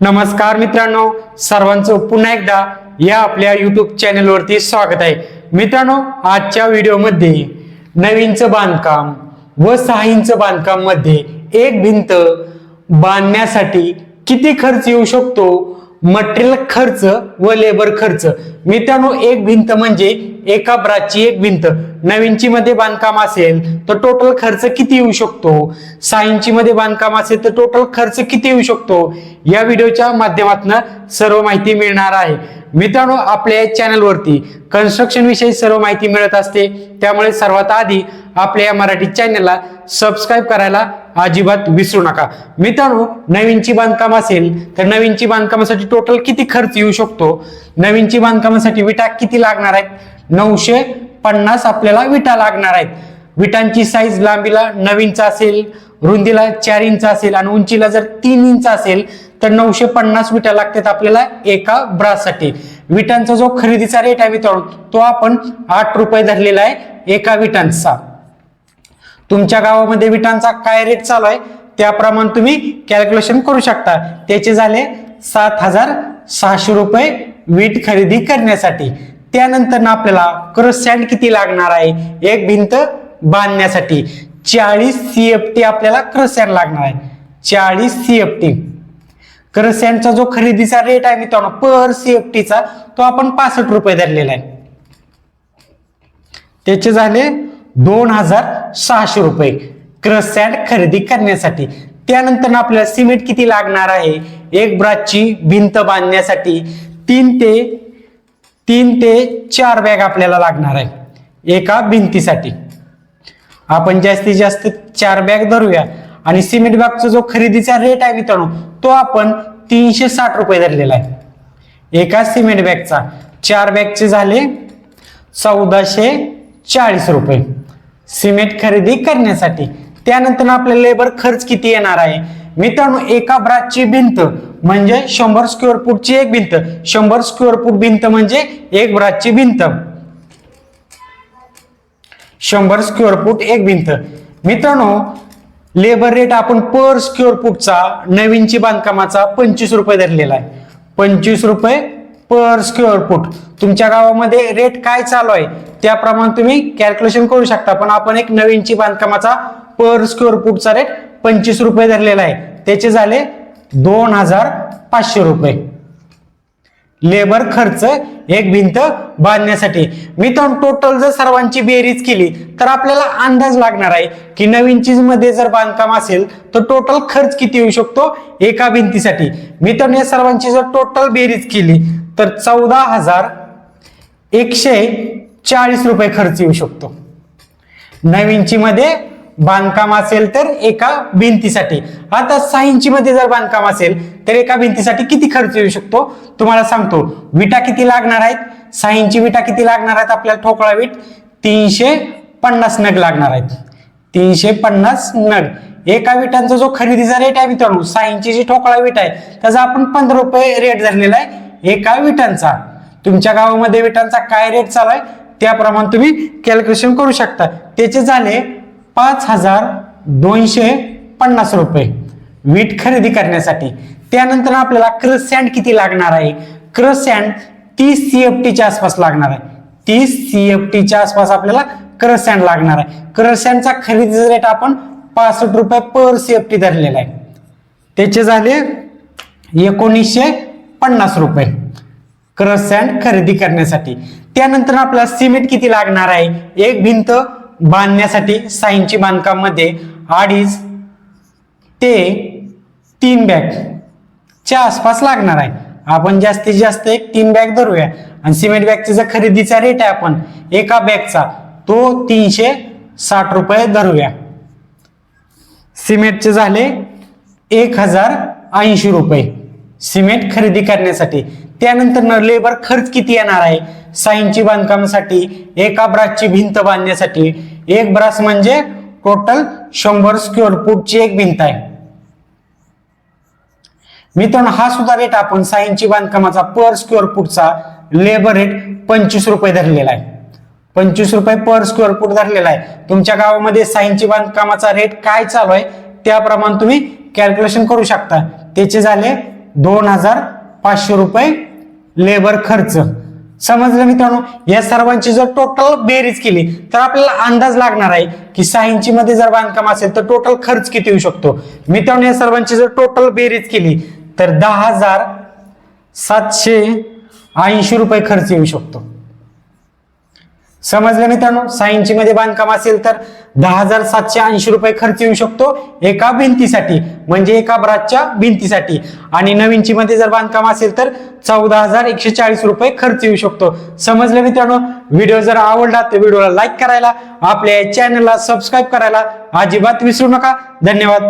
नमस्कार मित्रांनो सर्वांचं पुन्हा एकदा या आपल्या युट्यूब चॅनलवरती स्वागत आहे. मित्रांनो आजच्या व्हिडिओमध्ये नवीनचं बांधकाम व सहा इंच बांधकाममध्ये एक भिंत बांधण्यासाठी किती खर्च येऊ शकतो मटेरियल खर्च व लेबर खर्च. मित्रांनो एक भिंत म्हणजे एका ब्राची एक भिंत. नवीनची मध्ये बांधकाम असेल तर टोटल खर्च किती येऊ शकतो? सहा इंची मध्ये बांधकाम असेल तर टोटल खर्च किती येऊ शकतो? या व्हिडिओच्या माध्यमातून सर्व माहिती मिळणार आहे. मित्रांनो आपल्या या चॅनलवरती कन्स्ट्रक्शन विषयी सर्व माहिती मिळत असते. त्यामुळे सर्वात आधी आपल्या या मराठी चॅनलला सबस्क्राईब करायला अजिबात विसरू नका. मित्रांनो नवीनची बांधकाम असेल तर नवीनची बांधकामासाठी टोटल किती खर्च येऊ शकतो? नवीनची बांधकामासाठी विटा किती लागणार आहेत? नऊशे पन्नास आपल्याला विटा लागणार आहेत. विटांची साईज लांबीला नवीनचा असेल रुंदीला चार इंच असेल आणि उंचीला जर तीन इंच असेल तर नऊशे पन्नास विटा लागतात आपल्याला एका ब्रासाठी विटांचा जो खरेदीचा रेट आहे मित्रांनो तो आपण आठ रुपये धरलेला आहे एका विटांचा. तुमच्या गावामध्ये विटांचा काय रेट चालू आहे त्याप्रमाणे तुम्ही कॅल्क्युलेशन करू शकता. त्याचे झाले सात हजार सहाशे रुपये वीट खरेदी करण्यासाठी. त्यानंतर ना आपल्याला क्रस सँड किती लागणार आहे एक भिंत बांधण्यासाठी. चाळीस सी एफ टी आपल्याला क्रस सँड लागणार आहे. चाळीस सी एफ टी क्रस सँडचा जो खरेदीचा रेट आहे मित्रांनो पर सी एफ टीचा तो आपण पासष्ट रुपये धरलेला आहे. त्याचे झाले दोन हजार सहाशे रुपये. क्रस खरेदी करण्यासाठी. त्यानंतर आपल्याला सिमेंट किती लागणार आहे? एक ब्राचची भिंत बांधण्यासाठी तीन ते तीन ते चार बॅग आपल्याला लागणार आहे. एका भिंतीसाठी. आपण जास्तीत जास्त चार बॅग धरूया. आणि सिमेंट बॅगचा जो खरेदीचा रेट आहे मित्रांनो तो आपण तीनशे साठ रुपये धरलेला आहे. एका सिमेंट बॅगचा चार बॅगचे झाले चौदाशे चाळीस रुपये. सिमेंट खरेदी करण्यासाठी. त्यानंतर आपल्याला लेबर खर्च किती येणार आहे? मित्रांनो एका ब्राचची भिंत म्हणजे शंभर स्क्वेअर फूटची एक भिंत. शंभर स्क्वेअर फूट भिंत म्हणजे एक ब्राचची भिंत. शंभर स्क्वेअर फूट एक भिंत. मित्रांनो लेबर रेट आपण पर स्क्वेअर फूटचा नवीनची बांधकामाचा पंचवीस रुपये धरलेला आहे. पंचवीस रुपये पर स्क्वेअर फूट तुमच्या गावामध्ये रेट काय चालू आहे? त्याप्रमाणे तुम्ही कॅल्क्युलेशन करू शकता. पण आपण एक नवीनची बांधकामाचा पर स्क्वेअर फूटचा रेट पंचवीस रुपये धरलेला आहे. त्याचे झाले दोन हजार पाचशे रुपये. लेबर खर्च एक भिंत बांधण्यासाठी. मित्रांनो टोटल जर सर्वांची बेरीज केली तर आपल्याला अंदाज लागणार आहे की नवीन चीजमध्ये जर बांधकाम असेल तर टोटल खर्च किती येऊ शकतो एका भिंतीसाठी. मित्रांनो या सर्वांची जर टोटल बेरीज केली तर चौदा हजार एकशे चाळीस रुपये खर्च येऊ शकतो. नवीनची मध्ये बांधकाम असेल तर एका भिंतीसाठी. आता सहा इंची मध्ये जर बांधकाम असेल तर एका भिंतीसाठी किती खर्च येऊ शकतो? तुम्हाला सांगतो विटा किती लागणार आहेत? सहा इंची विटा किती लागणार आहेत आपल्याला ठोकळा वीट? तीनशे पन्नास नग लागणार आहेत. तीनशे पन्नास नग. एका विटांचा जो खरेदीचा रेट आहे मित्रांनो सहा इंची जी ठोकळा विट आहे त्याचा आपण पंधरा रुपये रेट धरलेला आहे एका विटांचा. तुमच्या गावामध्ये विटांचा काय रेट चालू आहे? त्याप्रमाणे तुम्ही कॅल्क्युलेशन करू शकता. त्याचे झाले पाच हजार दोनशे पन्नास रुपये. वीट खरेदी करण्यासाठी. त्यानंतर आपल्याला क्रस सँड किती लागणार आहे? क्रस सँड तीस सी एफ टीच्या आसपास लागणार आहे. तीस सी एफ टीच्या आसपास आपल्याला क्रस सँड लागणार आहे. क्रस सँडचा खरेदीचा रेट आपण पासष्ट रुपये पर सी एफ टी धरलेला आहे. त्याचे झाले एकोणीसशे पन्नास रुपये. क्रस सँड खरेदी करण्यासाठी. त्यानंतर आपल्याला सिमेंट किती लागणार आहे? एक भिंत बांधण्यासाठी साईंची बांधकाममध्ये अडीच ते तीन बॅग च्या आसपास लागणार आहे. आपण जास्तीत जास्त एक तीन बॅग धरूया. आणि सिमेंट बॅगचा जर खरेदीचा रेट आहे आपण एका बॅगचा तो तीनशे साठ रुपये धरूया. सिमेंटचे झाले एक हजार ऐंशी रुपये. सिमेंट खरेदी करण्यासाठी त्यानंतर लेबर खर्च किती येणार आहे? साईनची बांधकामासाठी एका ब्रासची भिंत बांधण्यासाठी. एक ब्रास म्हणजे टोटल शंभर स्क्वेअर फूटची एक भिंत आहे. मित्रांनो हा सुद्धा रेट आपण साईनची बांधकामाचा पर स्क्वेअर फूटचा लेबर रेट पंचवीस रुपये धरलेला आहे. पंचवीस रुपये पर स्क्वेअर फूट धरलेला आहे. तुमच्या गावामध्ये साईनची बांधकामाचा रेट काय चालू आहे? त्याप्रमाणे तुम्ही कॅल्क्युलेशन करू शकता. त्याचे झाले दोन हजार पाचशे रुपये लेबर खर्च. समजलं मित्रांनो? या सर्वांची जर टोटल बेरीज केली तर आपल्याला अंदाज लागणार आहे की सहा इंची मध्ये जर बांधकाम असेल तर टोटल खर्च किती येऊ शकतो? मित्रांनो या सर्वांची जर टोटल बेरीज केली तर दहा हजार सातशे ऐंशी रुपये खर्च येऊ शकतो. समजलं मित्रांनो? सहा मध्ये बांधकाम असेल तर दहा हजार सातशे ऐंशी रुपये खर्च येऊ शकतो एका भिंतीसाठी म्हणजे एका ब्राचच्या भिंतीसाठी. आणि नवीनची मध्ये जर बांधकाम असेल तर चौदा हजार एकशे चाळीस रुपये खर्च येऊ शकतो. समजलं मित्रांनो? व्हिडिओ जर आवडला तर व्हिडिओला लाईक करायला आपल्या चॅनलला सबस्क्राईब करायला अजिबात विसरू नका. धन्यवाद.